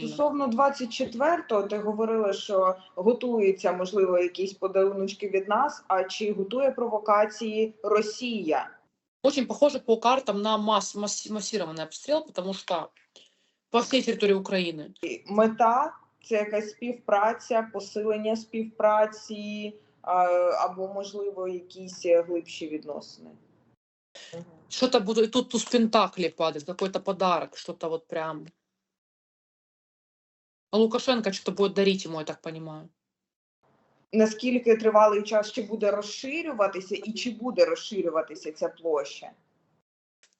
Стосовно 24-го, ти говорила, що готуються, можливо, якісь подаруночки від нас. А чи готує провокації Росія? Очень похоже по картам на масс, масс- массированный обстрел, потому что по всей территории Украины. Мета це якась співпраця, посилення співпраці а, або, можливо, якісь глибші відносини. Что-то буду, и тут туз пентаклей падает, какой-то подарок, что-то вот прям. А Лукашенко что-то будет дарить ему, я так понимаю. Наскільки тривалий час ще буде розширюватися, і чи буде розширюватися ця площа?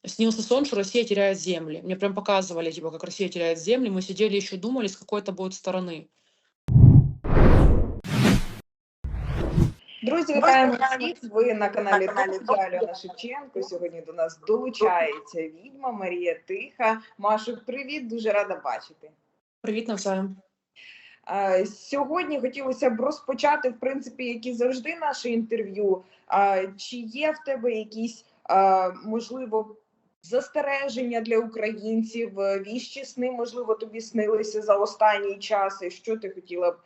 Снился сон, что Россия теряет земли. Мне прям показывали, типа, как Россия теряет земли. Мы сидели еще думали, с какой это будет стороны. Друзі, вітаємо всіх. Ви на каналі Руху. Я Альона Шевченко. Сьогодні до нас долучається відьма Марія Тиха. Машук, привіт, дуже рада бачити. Привет, навзаєм. Е, Сьогодні хотілося б розпочати, в принципі, як і завжди, наше інтерв'ю. Чи є в тебе якісь, можливо, застереження для українців? Віщі сни, можливо, тобі снилися за останній час, і що ти хотіла б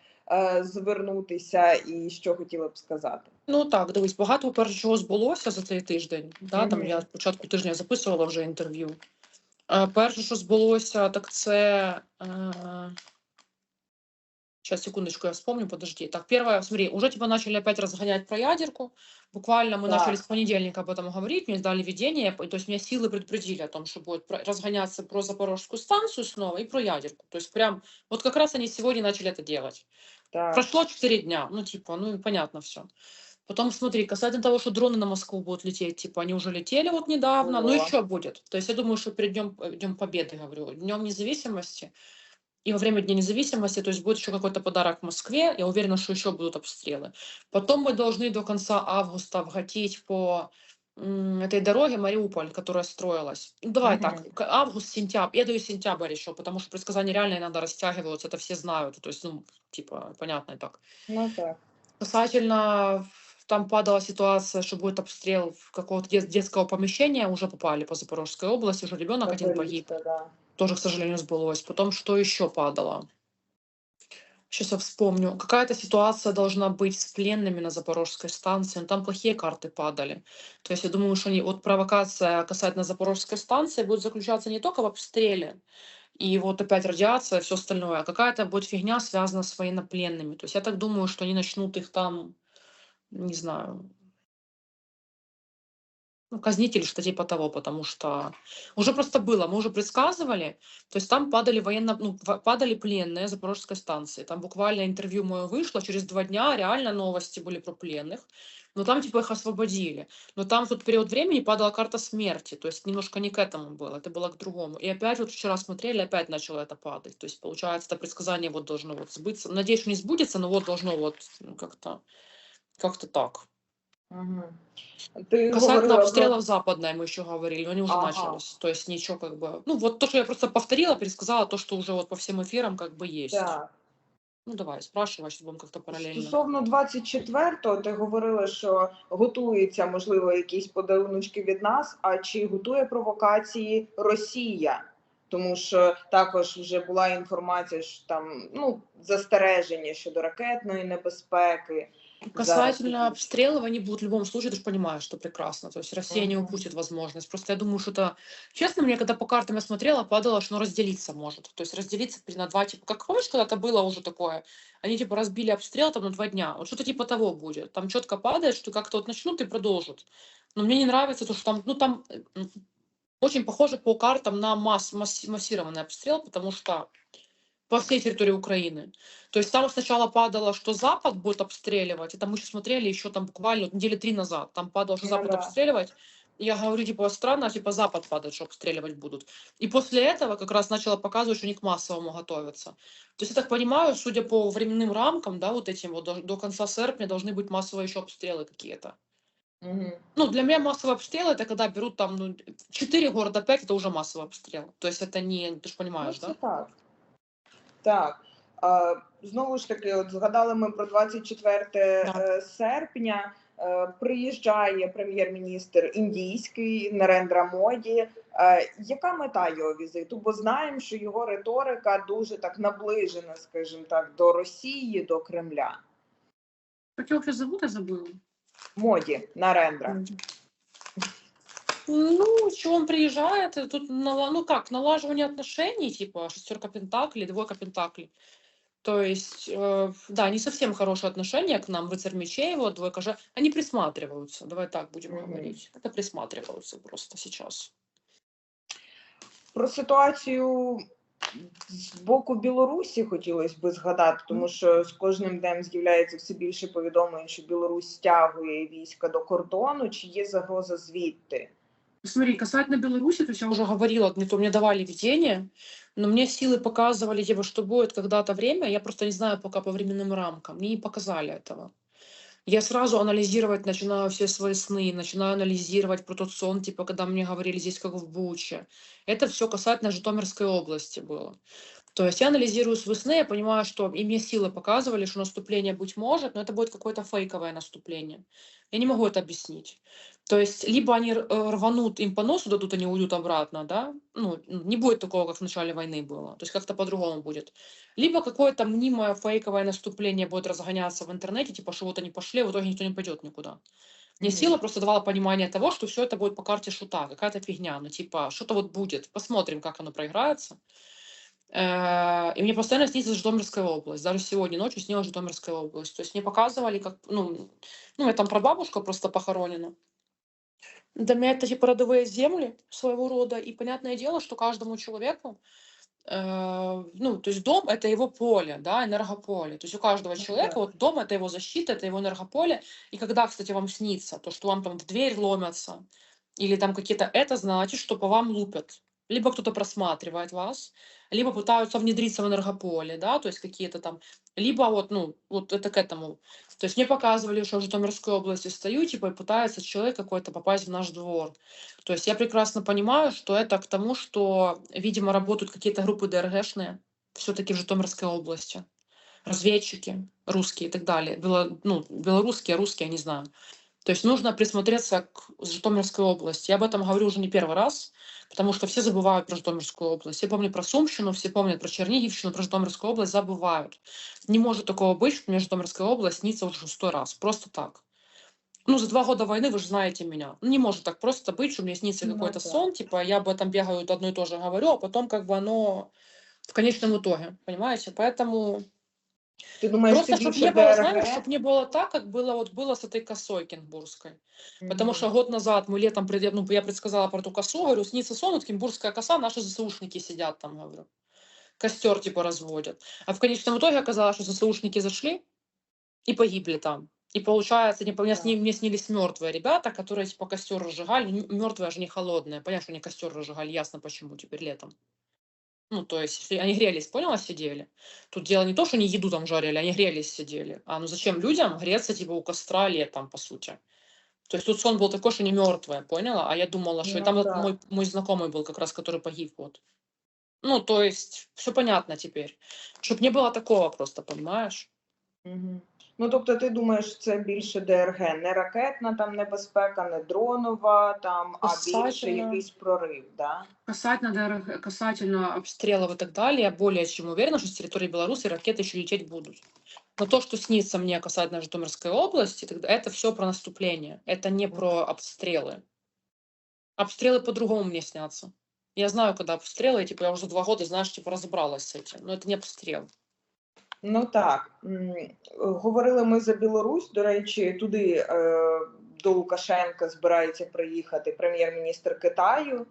звернутися і що хотіла б сказати? Ну так, дивись, багато по-перше, чого збулося за цей тиждень. Да, там я спочатку тижня записувала вже інтерв'ю. Е, перше, що збулося, так це. Е... Сейчас, секундочку, я вспомню, подожди. Так, первое, смотри, уже типа начали опять разгонять про ядерку. Буквально мы Да. начали с понедельника об этом говорить, мне дали видение, то есть меня силы предупредили о том, что будет про- разгоняться про Запорожскую станцию снова и про ядерку. То есть прям, вот как раз они сегодня начали это делать. Так. Прошло 4 дня, ну типа, ну и понятно все. Потом смотри, касательно того, что дроны на Москву будут лететь, типа они уже летели вот недавно, но О. еще будет. То есть я думаю, что перед днем, днем Победы, говорю, днем независимости и во время Дня независимости, то есть будет еще какой-то подарок Москве, я уверена, что еще будут обстрелы. Потом мы должны до конца августа вгатить по этой дороге Мариуполь, которая строилась. Ну, давай Мгм. так, август, сентябрь, я даю сентябрь еще, потому что предсказания реально иногда растягиваются, это все знают, то есть, ну, типа, понятно и так. Ну так. Касательно там падала ситуация, что будет обстрел в какого-то дет- детского помещения, уже попали по Запорожской области, уже ребенок один погиб, да. тоже, к сожалению, сбылось. Потом что еще падало? Сейчас я вспомню. Какая-то ситуация должна быть с пленными на Запорожской станции, но там плохие карты падали. То есть я думаю, что они, вот провокация касательно Запорожской станции будет заключаться не только в обстреле, и вот опять радиация и все остальное, а какая-то будет фигня связана с военнопленными. То есть я так думаю, что они начнут их там, не знаю, ну, казнить или что типа того, потому что уже просто было, мы уже предсказывали, то есть там падали военно, ну, падали пленные Запорожской станции, там буквально интервью мое вышло, через два дня реально новости были про пленных, но там типа их освободили, но там в тот период времени падала карта смерти, то есть немножко не к этому было, это было к другому. И опять вот вчера смотрели, опять начало это падать, то есть получается это предсказание вот должно вот сбыться, надеюсь, что не сбудется, но вот должно вот ну, как-то как-то так. Угу. Ти Касательно говорила про- обстрелов западной мы еще говорили, но они уже Ага. начались. То есть ничего как бы... Ну вот то, что я просто повторила, пересказала, то, что уже вот по всем эфирам как бы есть. Так. Ну давай, спрашивай, чтобы будем как-то параллельно. Стосовно 24-го, ти говорила, що готуються, можливо, якісь подаруночки від нас. А чи готує провокації Росія? Тому що також вже була інформація, що там ну застереження щодо ракетної небезпеки. Касательно таки- обстрелов, они будут в любом случае, ты же понимаешь, что прекрасно. То есть Россия не Мгм. упустит возможность. Просто я думаю, что это... Честно, мне когда по картам я смотрела, падало, что оно разделиться может. То есть разделиться на два, типа, как помнишь, когда-то было уже такое? Они типа разбили обстрел там на два дня. Вот что-то типа того будет. Там четко падает, что как-то вот начнут и продолжат. Но мне не нравится то, что там, ну там э, очень похоже по картам на масс, масс- массированный обстрел, потому что по всей территории Украины. То есть там сначала падало, что Запад будет обстреливать. Это мы еще смотрели еще там буквально недели три назад. Там падало, что Ну Запад да. обстреливать. Я говорю, типа, странно, типа Запад падает, что обстреливать будут. И после этого как раз начала показывать, что они к массовому готовятся. То есть я так понимаю, судя по временным рамкам, да, вот этим вот до, до конца серпня должны быть массовые еще обстрелы какие-то. Угу. Ну, для меня массовый обстрел это когда берут там, ну, 4 города, 5 это уже массовый обстрел. То есть это не, ты же понимаешь, ну, да? так. Так. Знову ж таки, от згадали ми про 24 е, серпня. Е, Приїжджає прем'єр-міністр індійський Нарендра Моді. Е, яка мета його візиту? Бо знаємо, що його риторика дуже так наближена, скажімо так, до Росії, до Кремля. Как его вообще зовут, я забыла. Моді Нарендра Ну, что он приезжает, и тут, нала- ну как, налаживание отношений, типа шестерка пентаклей, двойка пентаклей. То есть, э, да, не совсем хорошие отношения к нам, рыцарь мечей, вот, двойка же, они присматриваются, давай так будем Мгм. говорить. Это присматриваются просто сейчас. Про ситуацію з боку Білорусі хотілося би згадати, тому що з кожним днем з'являється все більше повідомлень, що Білорусь стягує війська до кордону. Чи є загроза звідти? Смотри, касательно Беларуси, то есть я уже говорила, мне, то мне давали видение, но мне силы показывали, типа, что будет когда-то время, я просто не знаю пока по временным рамкам, мне не показали этого. Я сразу анализировать начинаю все свои сны, начинаю анализировать про тот сон, типа, когда мне говорили здесь как в Буче. Это все касательно Житомирской области было. То есть я анализирую свои сны, я понимаю, что и мне силы показывали, что наступление быть может, но это будет какое-то фейковое наступление. Я не могу это объяснить. То есть либо они э, рванут, им по носу дадут, они уйдут обратно, да, ну, не будет такого, как в начале войны было, то есть как-то по-другому будет. Либо какое-то мнимое фейковое наступление будет разгоняться в интернете, типа, что вот они пошли, а в итоге никто не пойдет никуда. Мне Мгм. сила просто давала понимание того, что все это будет по карте шута, какая-то фигня, ну типа что-то вот будет, посмотрим, как оно проиграется. Э, И мне постоянно снится Житомирская область. Даже сегодня ночью снилась Житомирская область. То есть мне показывали, как, ну, ну, я там прабабушка просто похоронена. Для меня это типа родовые земли своего рода. И понятное дело, что каждому человеку, э, ну, то есть дом это его поле, да, энергополе. То есть у каждого человека вот дом это его защита, это его энергополе. И когда, кстати, вам снится, то, что вам там в дверь ломятся, или там какие-то, это значит, что по вам лупят. Либо кто-то просматривает вас, либо пытаются внедриться в энергополе, да, то есть какие-то там, либо вот, ну, вот это к этому. То есть мне показывали, что в Житомирской области стою, типа, и пытается человек какой-то попасть в наш двор. То есть я прекрасно понимаю, что это к тому, что, видимо, работают какие-то группы ДРГшные все-таки в Житомирской области. Разведчики русские и так далее. Бело, ну, белорусские, русские, я не знаю. То есть нужно присмотреться к Житомирской области. Я об этом говорю уже не первый раз, потому что все забывают про Житомирскую область. Все помнят про Сумщину, все помнят про Чернигівщину, про Житомирскую область забывают. Не может такого быть, что мне Житомирская область снится уже шестой раз. Просто так. Ну, за два года войны вы же знаете меня. Ну, Не может так просто быть, что мне снится Ну какой-то да. сон, типа я об этом бегаю, одно и то же говорю, а потом как бы оно в конечном итоге, понимаете? Поэтому Ти думаєш, просто, чтобы не было, знаешь, чтобы не было так, как было вот было с этой косой кенгурской. Потому Мгм. что год назад мы летом, ну, я предсказала про ту косу, говорю, снится сон, вот кембурская коса, наши ЗСУшники сидят там, говорю. Костер типа разводят. А в конечном итоге оказалось, что ЗСУшники зашли и погибли там. И получается, не, мне, сни- мне снились мертвые ребята, которые типа костер разжигали. Мертвые же не холодные. Понятно, что они костер разжигали, ясно почему теперь летом. Ну, то есть если они грелись, поняла, сидели. Тут дело не то, что они еду там жарили, они грелись, сидели. А ну зачем людям греться типа у костра летом, по сути? То есть тут сон был такой, что не мертвые, поняла? А я думала, что и Ну там вот да. мой, мой знакомый был как раз, который погиб, вот. Ну, то есть все понятно теперь. Чтоб не было такого просто, понимаешь? Мгм. Ну, тобто, ти думаєш, це більше ДРГ, не ракетна там небезпека, не дронова, там, а більше Касательно. якийсь прорив, да? Касательно, ДРГ, касательно обстрелов и так далее, я более чем уверена, что с территории Беларуси ракеты еще лететь будут. Но то, что снится мне касательно Житомирской области, тогда это все про наступление. Это не про обстрелы. Обстрелы по-другому мне снятся. Я знаю, когда обстрелы, типа, я уже два года, знаешь, типа, разобралась с этим. Но это не обстрел. Ну так, говорили ми за Білорусь. До речі, туди е, до Лукашенка збирається приїхати прем'єр-міністр Китаю.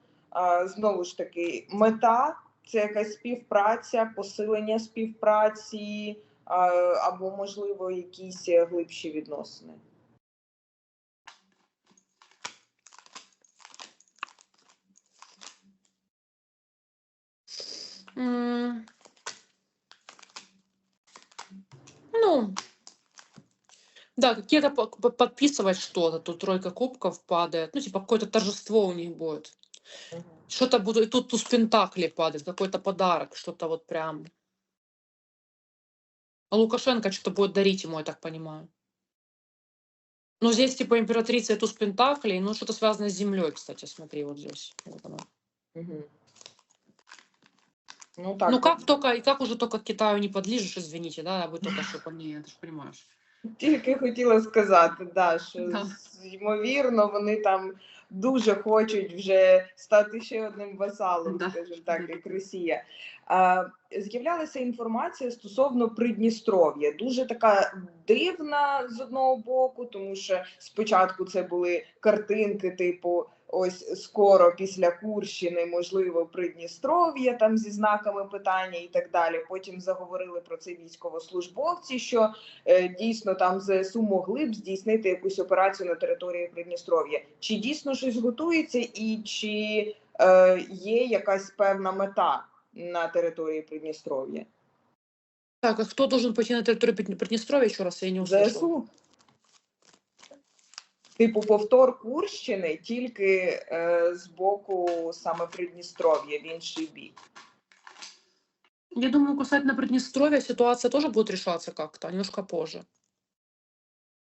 Знову ж таки, мета це якась співпраця, посилення співпраці або, можливо, якісь глибші відносини. М. Ну, да, какие-то по- по- подписывать что-то, тут тройка кубков падает, ну, типа, какое-то торжество у них будет. Что-то буду, и тут туз пентаклей падает, какой-то подарок, что-то вот прям. А Лукашенко что-то будет дарить ему, я так понимаю. Ну, здесь, типа, императрица и туз пентаклей, ну, что-то связанное с землей, кстати, смотри, вот здесь. Вот оно. Мгм. Ну так. Ну как только, и как уже только к Китаю не подлижешь, извините, да, а вы только что по мне, ты же понимаешь. Тільки хотіла сказати, да, що Да. ймовірно вони там дуже хочуть вже стати ще одним васалом, Да. скажімо так, як Росія. А, з'являлася інформація стосовно Придністров'я. Дуже така дивна з одного боку, тому що спочатку це були картинки, типу. Ось скоро після Курщини, можливо, Придністров'я там зі знаками питання і так далі. Потім заговорили про це військовослужбовці, що е, дійсно там ЗСУ могли б здійснити якусь операцію на території Придністров'я. Чи дійсно щось готується, і чи е, є якась певна мета на території Придністров'я? Так, а кто должен пойти на территорию Придне- Приднестровья раз? Я не услышала. ЗСУ? Типу повтор Курщини тільки е, з боку саме Придністров'я в інший бік. Я думаю, касательно Приднестровья ситуация тоже будет решаться как-то, немножко позже.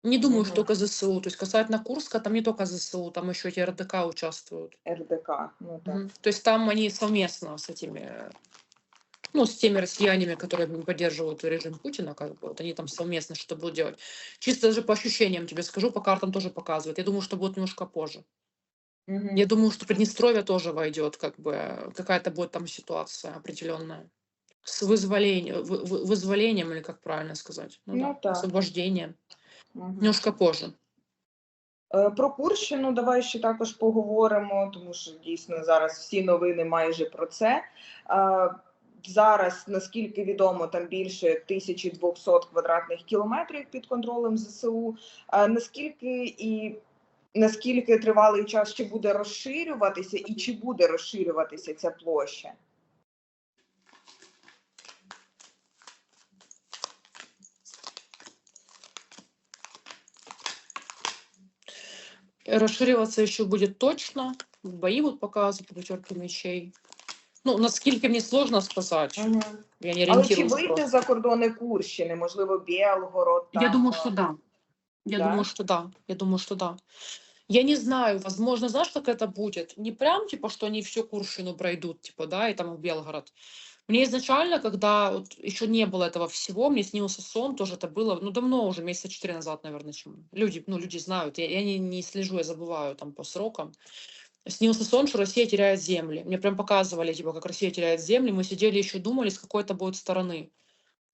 Не думаю, что Мгм. только ЗСУ. То есть касательно Курска, там не только ЗСУ, там еще эти РДК участвуют. РДК. Ну так. Мгм. То есть там они совместно с этими, ну, с теми россиянами, которые поддерживают режим Путина, как бы, вот они там совместно что-то будут делать. Чисто даже по ощущениям тебе скажу, по картам тоже показывает. Я думаю, что будет немножко позже. Мгм. Я думаю, что Приднестровье тоже войдет, как бы, какая-то будет там ситуация определенная. С вызволением, вы- вы- вызволением, или как правильно сказать? Ну да, так. Освобождением. Мгм. Немножко позже. Е, Про Курщину давай ще також поговоримо, тому що дійсно зараз всі новини майже про це. Зараз, наскільки відомо, там більше 1200 квадратних кілометрів під контролем ЗСУ. Е, Наскільки і наскільки тривалий час ще буде розширюватися, і чи буде розширюватися ця площа? Расшириваться еще будет точно. Бои будут показывать по пятерке мечей. Ну, наскільки мені сложно сказать. Я не Але чи ориентируюсь вийде просто. за кордони Курщини, можливо, Білгород? Я там, думаю, е, что да. Я Да? думаю, что да. Я думаю, что да. Я не знаю, возможно, знаешь, как это будет? Не прям, типа, что они всю Курщину пройдут, типа, да, и там в Белгород. Мне изначально, когда вот еще не было этого всего, мне снился сон, тоже это было, ну, давно уже, месяца четыре назад, наверное, чем. Люди, ну, люди знают, я, я не, не слежу, я забываю там по срокам. Снился сон, что Россия теряет земли. Мне прям показывали, типа, как Россия теряет земли. Мы сидели еще думали, с какой это будет стороны.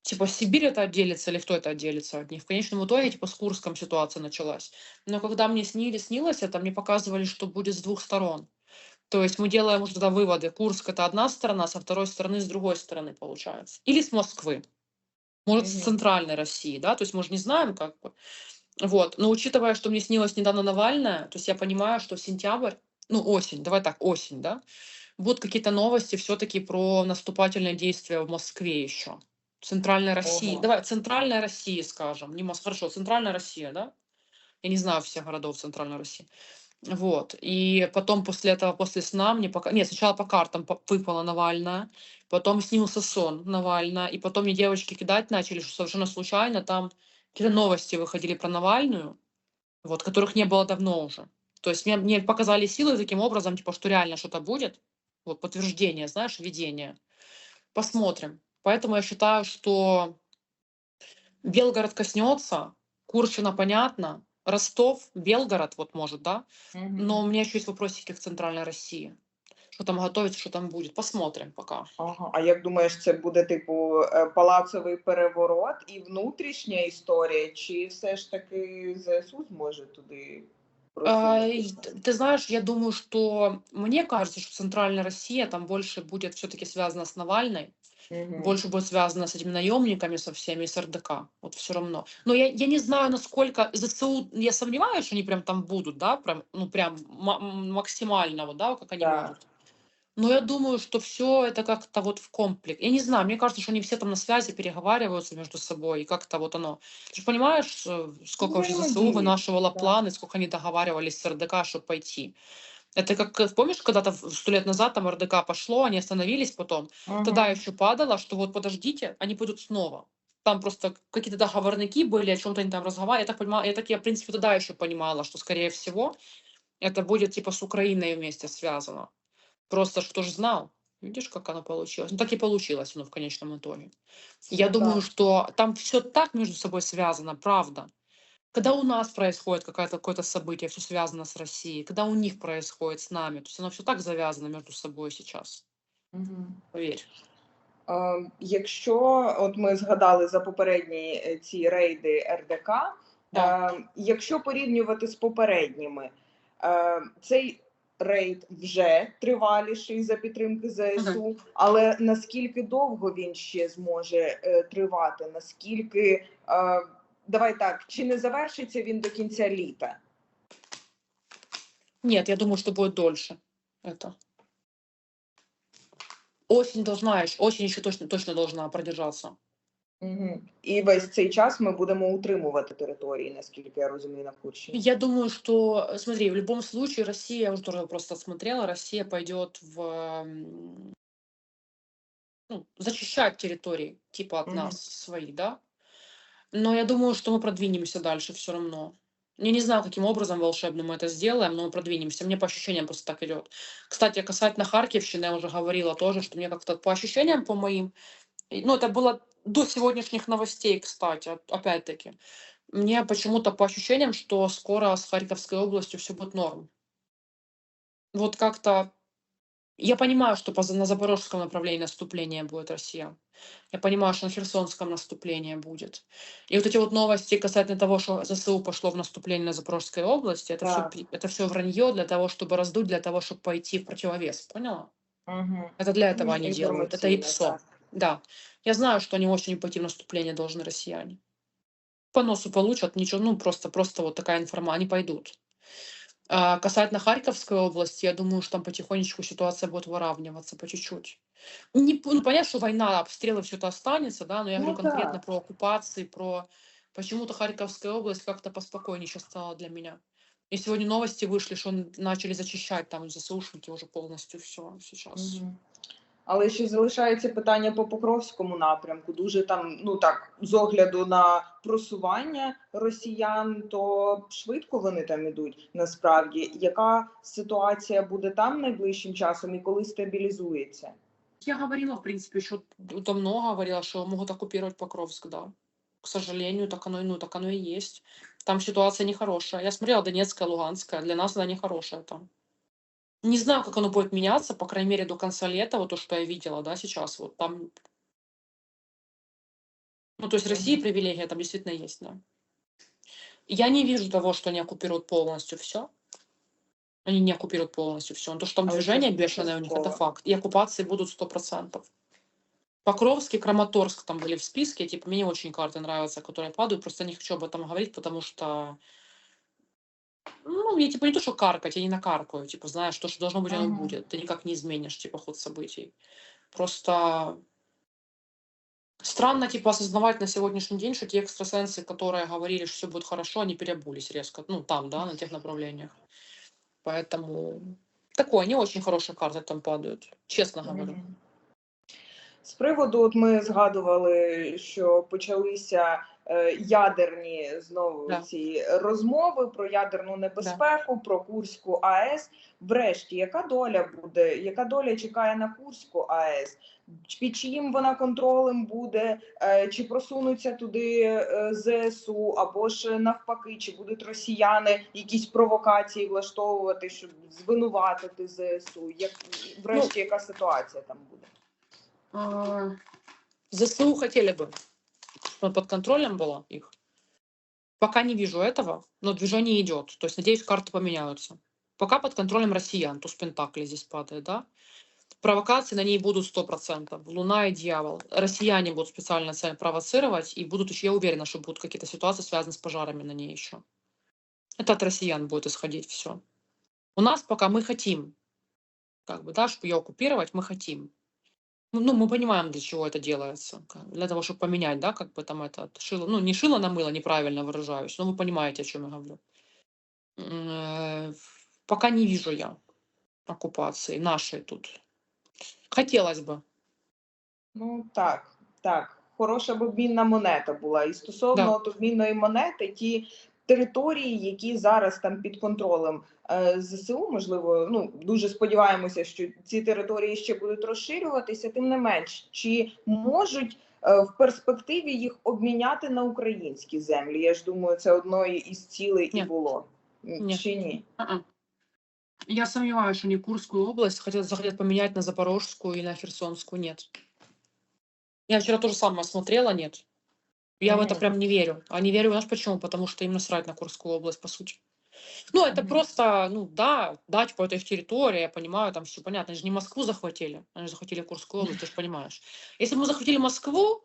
Типа, Сибирь это отделится или кто это отделится от них. В конечном итоге, типа, с Курском ситуация началась. Но когда мне снили, снилось это, мне показывали, что будет с двух сторон. То есть мы делаем уже тогда выводы. Курск это одна сторона, со второй стороны, с другой стороны получается. Или с Москвы. Может, с Мгм. центральной России, да, то есть мы же не знаем, как бы. Вот, но учитывая, что мне снилось недавно Навальная, то есть я понимаю, что сентябрь, ну, осень, давай так, осень, да, будут какие-то новости все-таки про наступательные действия в Москве еще. Центральной России, Ого. давай, центральная Россия, скажем, не Москва, хорошо, центральная Россия, да? Я не знаю всех городов центральной России. Вот. И потом после этого, после сна мне пока... Нет, сначала по картам выпала Навальная, потом снился сон Навальная, и потом мне девочки кидать начали, что совершенно случайно там какие-то новости выходили про Навальную, вот, которых не было давно уже. То есть мне, мне показали силы таким образом, типа, что реально что-то будет. Вот подтверждение, знаешь, видение. Посмотрим. Поэтому я считаю, что Белгород коснется, Курщина понятно, Ростов, Белгород, вот может, да, Мгм. но у меня еще есть вопросики к Центральной России. Что там готовится, что там будет. Посмотрим пока. Ага. А як думаєш, це буде типу е, палацовий переворот і внутрішня історія, чи все ж таки ЗСУ зможе туди а, Ты знаешь, я думаю, что мне кажется, что Центральная Россия там больше будет все-таки связана с Навальной, Мгм. больше будет связана с этими наемниками, со всеми, с РДК. Вот все равно. Но я, я не знаю, насколько ЗСУ, я сомневаюсь, что они прям там будут, да, прям, ну прям ма- м- максимально, вот, да, как они Да. могут. Но я думаю, что все это как-то вот в комплекс. Я не знаю, мне кажется, что они все там на связи переговариваются между собой, и как-то вот оно. Ты же понимаешь, э, сколько вообще ЗСУ вынашивало да. планы, сколько они договаривались с РДК, чтобы пойти. Это как, э, помнишь, когда-то сто лет назад там РДК пошло, они остановились потом, Ага. тогда еще падало, что вот подождите, они пойдут снова. Там просто какие-то договорники были, о чем-то они там разговаривали. Я так понимаю, я так, я, в принципе, тогда еще понимала, что, скорее всего, это будет типа с Украиной вместе связано. Просто ж кто ж знал? Видишь, как оно получилось? Ну, так и получилось оно в конечном итоге. Я Ну думаю, что там все так между собой связано, правда. Когда у нас происходит какое-то какое-то событие, все связано с Россией, когда у них происходит с нами, то есть оно все так завязано между собой сейчас. Мгм. Поверь. Якщо от ми згадали за попередні е, ці рейди РДК, Да. е, якщо порівнювати з попередніми, е, цей рейд вже триваліший за підтримки ЗСУ, але наскільки довго він ще зможе е, тривати? Наскільки е, давай так, чи не завершиться він до кінця літа? Нет, я думаю, что будет дольше. Это. Осень должна, осень еще точно, точно должна продержаться. Угу. І весь цей час ми будемо утримувати території, наскільки я розумію, на Курщині. Я думаю, что, э, смотри, в любом случае Россия, я уже тоже просто отсмотрела, Россия пойдет в м, ну, зачищать территории, типа от Мгм. нас свои, да. Но я думаю, что мы продвинемся дальше все равно. Я не знаю, каким образом волшебным мы это сделаем, но мы продвинемся. Мне по ощущениям просто так идет. Кстати, касательно Харьковщины, я уже говорила тоже, что мне как-то по ощущениям, по моим, и- ну, это было до сегодняшних новостей, кстати, оп- опять-таки. Мне почему-то по ощущениям, что скоро с Харьковской областью все будет норм. Вот как-то я понимаю, что на запорожском направлении наступление будет Россия. Я понимаю, что на Херсонском наступление будет. И вот эти вот новости касательно того, что ЗСУ пошло в наступление на Запорожской области, это Так. все, это все вранье для того, чтобы раздуть, для того, чтобы пойти в противовес. Поняла? Угу. Это для этого они делают. Это ИПСО. Да. Я знаю, что они очень пойти в наступление должны россияне. По носу получат, ничего, ну просто, просто вот такая информация, они пойдут. А касательно Харьковской области, я думаю, что там потихонечку ситуация будет выравниваться по чуть-чуть. Не, ну, понятно, что война, обстрелы, все это останется, да, но я Ну говорю конкретно да. про оккупации, про почему-то Харьковская область как-то поспокойнее сейчас стала для меня. И сегодня новости вышли, что начали зачищать там ЗСУшники уже полностью все сейчас. Мгм. Але ще залишається питання по Покровському напрямку. Дуже там, ну так, з огляду на просування росіян, то швидко вони там ідуть. Насправді, яка ситуація буде там найближчим часом і коли стабілізується? Я говорила, в принципе, еще давно говорила, что могут оккупировать Покровск, да. К сожалению, так оно, ну, так оно и есть. Там ситуация нехорошая. Я смотрела Донецкая, Луганская. Для нас она нехорошая там. Не знаю, как оно будет меняться, по крайней мере, до конца лета, вот то, что я видела, да, сейчас, вот там. Ну, то есть России привилегия там действительно есть, да. Я не вижу того, что они оккупируют полностью все. Они не оккупируют полностью все. То, что там А движение бешеное у них, это факт. И оккупации будут сто процентов. Покровский, Краматорск там были в списке. Типа, мне не очень карты нравятся, которые падают. Просто не хочу об этом говорить, потому что... Ну, я типа не то, что каркать, я не накаркаю. Типа, знаешь, то, что должно быть, оно Ага. будет. Ты никак не изменишь, типа, ход событий. Просто странно, типа, осознавать на сегодняшний день, что те экстрасенсы, которые говорили, что все будет хорошо, они переобулись резко. Ну, там, да, на тех направлениях. Поэтому такое, не очень хорошие карты там падают, честно говорю. Мгм. З приводу, от ми згадували, що почалися е, ядерні знову Да. ці розмови про ядерну небезпеку, про Курську АЕС. Врешті, яка доля буде, яка доля чекає на Курську АЕС? Під чиїм вона контролем буде, Е, чи просунуться туди е, ЗСУ, або ж навпаки, чи будуть росіяни якісь провокації влаштовувати, щоб звинуватити ЗСУ? Як врешті, яка ситуація там буде? А, ЗСУ хотели бы, чтобы под контролем было их. Пока не вижу этого, но движение идет. То есть, надеюсь, карты поменяются. Пока под контролем россиян, туз Пентакли здесь падает, да? Провокации на ней будут 100%. Луна и дьявол. Россияне будут специально цель провоцировать, и будут еще, я уверена, что будут какие-то ситуации, связанные с пожарами на ней еще. Это от россиян будет исходить все. У нас пока мы хотим, как бы, да, чтобы ее оккупировать, мы хотим. Ну, ну, мы понимаем, для чего это делается. как бы, Для того, чтобы поменять, да, как бы там это шило, ну, не шило на мыло, неправильно выражаюсь, но вы понимаете, о чем я говорю. М, э, Пока не вижу я оккупации нашей тут. Хотелось бы. Ну так, так. Хороша б обмінна монета була. І стосовно Да. от обмінної монети, ті території, які зараз там під контролем е, ЗСУ, можливо, ну дуже сподіваємося, що ці території ще будуть розширюватися. Тим не менш, чи можуть е, в перспективі їх обміняти на українські землі? Я ж думаю, це одною із цілей і було. Ні. Чи ні? Я сомневаюсь, что они Курскую область хотят, захотят поменять на Запорожскую и на Херсонскую. Нет. Я вчера тоже самое смотрела, нет. Я в это Мгм. прям не верю. А не верю, знаешь почему? Потому что им насрать на Курскую область, по сути. Ну, это Мгм. просто, ну, да, да, типа, это их территория, я понимаю, там все понятно. Они же не Москву захватили, они же захватили Курскую область, ты же понимаешь. Если бы мы захватили Москву,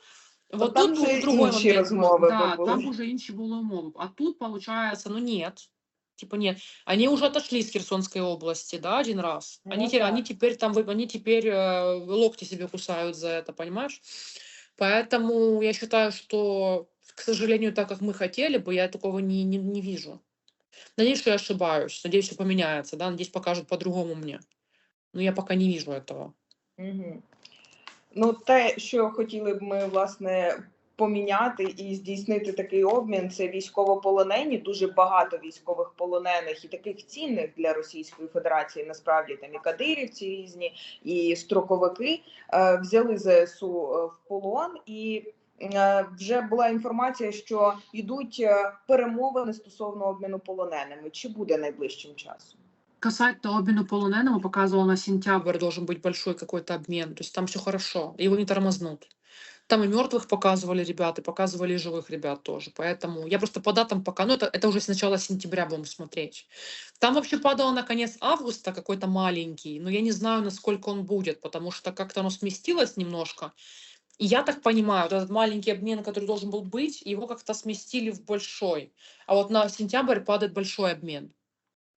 вот там тут вже уже другой інші момент. розмови би Да, були. там уже інші були умови. А тут, получается, ну нет. Типа нет. Они уже отошли с Херсонской области, да, один раз. Ну Они, те- да. они теперь там, вы- они теперь э, локти себе кусают за это, понимаешь? Поэтому я считаю, что, к сожалению, так как мы хотели бы, я такого не, не, не вижу. Надеюсь, что я ошибаюсь. Надеюсь, что поменяется, да, надеюсь, покажут по-другому мне. Но я пока не вижу этого. Угу. Ну, те, що хотіли б ми власне поміняти і здійснити такий обмін, це військовополонені. Дуже багато військових полонених і таких цінних для Російської Федерації. Насправді там і кадирівці різні, і строковики е, взяли ЗСУ е, в полон і. е, Вже була інформація, що йдуть перемовини стосовно обміну полоненими. Чи буде найближчим часом? Касательно обмена полоненного, показывал на сентябрь должен быть большой какой-то обмен. То там все хорошо, его не тормознут. Там и мертвых показывали ребят, и показывали и живых ребят тоже. Поэтому я просто по датам пока, ну это, это уже с начала сентября будем смотреть. Там вообще падало на конец августа какой-то маленький, но я не знаю, насколько он будет, потому что как-то оно сместилось немножко. И я так понимаю, вот этот маленький обмен, который должен был быть, его как-то сместили в большой. А вот на сентябрь падает большой обмен.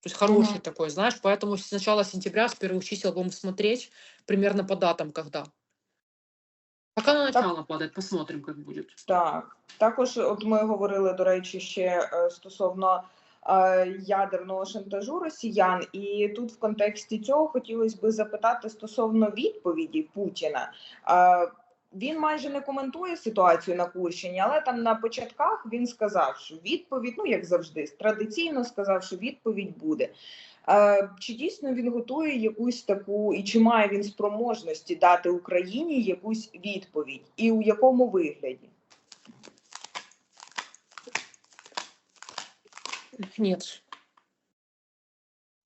То есть хороший Мгм. такой, знаешь, поэтому с начала сентября, с первых чисел будем смотреть примерно по датам, когда. Пока на начало падает, посмотрим, как будет. Так, також, от ми говорили, до речі, ще е, стосовно е, ядерного шантажу росіян, і тут в контексті цього хотілося би запитати стосовно відповіді Путіна. Е, Він майже не коментує ситуацію на Курщині, але там на початках він сказав, що відповідь, ну як завжди, традиційно сказав, що відповідь буде. Чи дійсно він готує якусь таку, і чи має він спроможності дати Україні якусь відповідь, і у якому вигляді? Нет.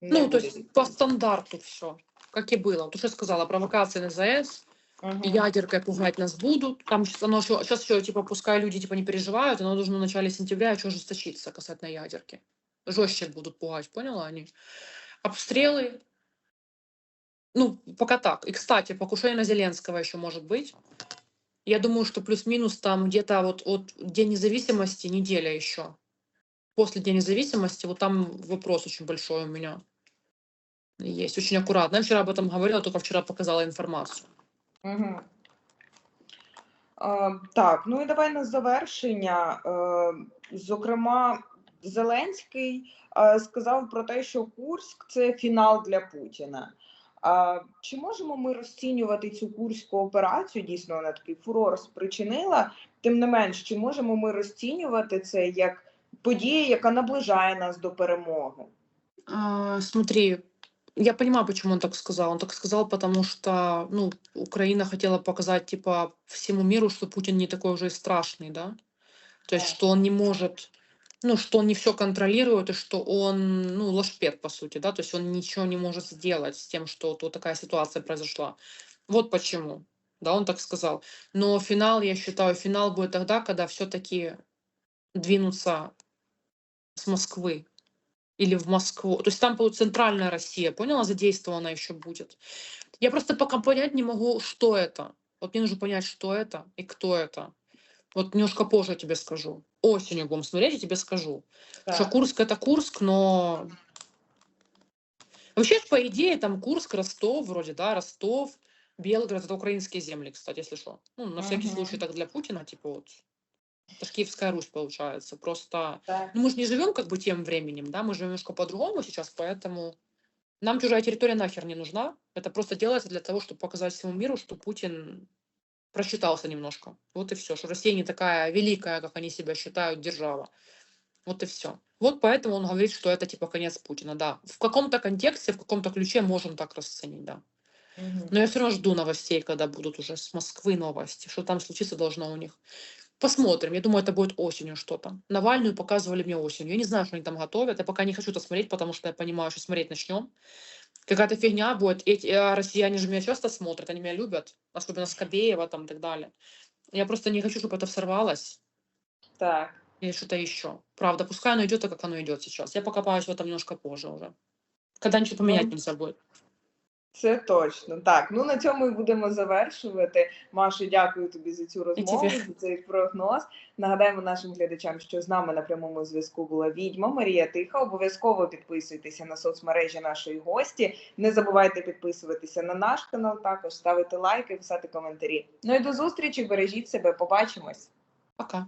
Не ну, то есть по стандарту все. Как и было. То, что я сказала, провокации на ЗАЭС, Мгм. ядеркой пугать нас будут. Там щас оно еще, сейчас еще, типа, пускай люди, типа, не переживают, оно должно в начале сентября еще ожесточиться касательно ядерки. Жестче будут пугать, поняла они? Обстрелы, ну, пока так. И, кстати, покушение на Зеленского еще может быть. Я думаю, что плюс-минус там где-то вот от День независимости неделя еще. После Дня независимости, вот там вопрос очень большой у меня есть, очень аккуратно. Я вчера об этом говорила, только вчера показала информацию. Мгм. Е, Так, ну і давай на завершення. Е, Зокрема, Зеленський е, сказав про те, що Курськ це фінал для Путіна. Чи можемо ми розцінювати цю курську операцію? Дійсно, вона такий фурор спричинила. Тим не менш, чи можемо ми розцінювати це як подія, яка наближає нас до перемоги? А, смотри, я понимаю, почему он так сказал. Он так сказал, потому что, ну, Украина хотела показать, типа, всему миру, что Путин не такой уже и страшный, да? То есть, что он не может, ну, что он не все контролирует, и что он, ну, лошпед, по сути, да? То есть, он ничего не может сделать с тем, что вот такая ситуация произошла. Вот почему, да, он так сказал. Но финал, я считаю, финал будет тогда, когда все-таки двинутся с Москвы или в Москву. То есть там будет центральная Россия, поняла, задействована еще будет. Я просто пока понять не могу, что это. Вот мне нужно понять, что это и кто это. Вот немножко позже тебе скажу. Осенью будем смотреть, я тебе скажу. Что Так. Курск это Курск, но... Вообще, по идее, там Курск, Ростов вроде, да, Ростов, Белгород, это украинские земли, кстати, если что. Ну, на всякий Мгм. случай так для Путина, типа вот. Это ж Киевская Русь получается. Просто Так. ну, мы же не живем как бы тем временем, да, мы живем немножко по-другому сейчас, поэтому нам чужая территория нахер не нужна. Это просто делается для того, чтобы показать всему миру, что Путин просчитался немножко. Вот и все, что Россия не такая великая, как они себя считают, держава. Вот и все. Вот поэтому он говорит, что это типа конец Путина, да. В каком-то контексте, в каком-то ключе можем так расценить, да. Но я все равно жду новостей, когда будут уже с Москвы новости, что там случиться должно у них. Посмотрим. Я думаю, это будет осенью что-то. Навальную показывали мне осенью. Я не знаю, что они там готовят. Я пока не хочу это смотреть, потому что я понимаю, что смотреть начнем. Какая-то фигня будет. Эти а, россияне же меня часто смотрят, они меня любят. Особенно Скобеева там и так далее. Я просто не хочу, чтобы это взорвалось. Так. Или что-то еще. Правда, пускай оно идет так, как оно идет сейчас. Я покопаюсь в этом немножко позже уже. Когда ничего поменять Ну, нельзя будет. Це точно. Так, ну на цьому і будемо завершувати. Маша, дякую тобі за цю розмову, за цей прогноз. Нагадаємо нашим глядачам, що з нами на прямому зв'язку була відьма Марія Тиха. Обов'язково підписуйтеся на соцмережі нашої гості. Не забувайте підписуватися на наш канал, також ставити лайки, писати коментарі. Ну і до зустрічі, бережіть себе, побачимось. Пока.